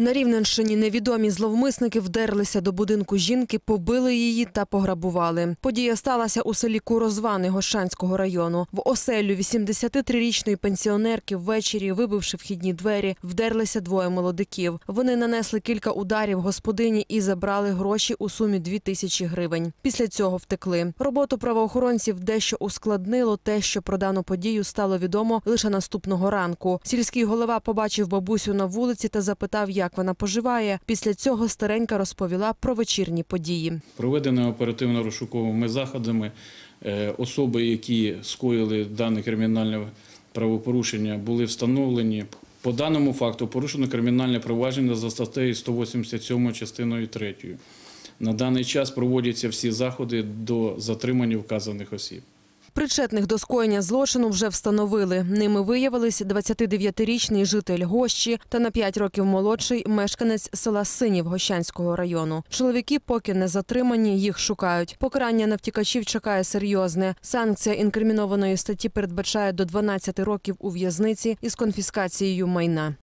На Рівненщині невідомі зловмисники вдерлися до будинку жінки, побили її та пограбували. Подія сталася у селі Курозвани Гощанського району. В оселю 83-річної пенсіонерки ввечері, вибивши вхідні двері, вдерлися двоє молодиків. Вони нанесли кілька ударів господині і забрали гроші у сумі 2 тисячі гривень. Після цього втекли. Роботу правоохоронців дещо ускладнило те, що про дану подію стало відомо лише наступного ранку. Сільський голова побачив бабусю на вулиці та запитав, як вона поживає. Після цього старенька розповіла про вечірні події. Проведеними оперативно-розшуковими заходами е, особи, які скоїли дане кримінальне правопорушення, були встановлені. По даному факту порушено кримінальне провадження за статтею 187 частиною 3. На даний час проводяться всі заходи до затримання вказаних осіб. Причетних до скоєння злочину вже встановили. Ними виявились 29-річний житель Гощі та на 5 років молодший мешканець села Синів Гощанського району. Чоловіки поки не затримані, їх шукають. Покарання на втікачів чекає серйозне. Санкція інкримінованої статті передбачає до 12 років у в'язниці із конфіскацією майна.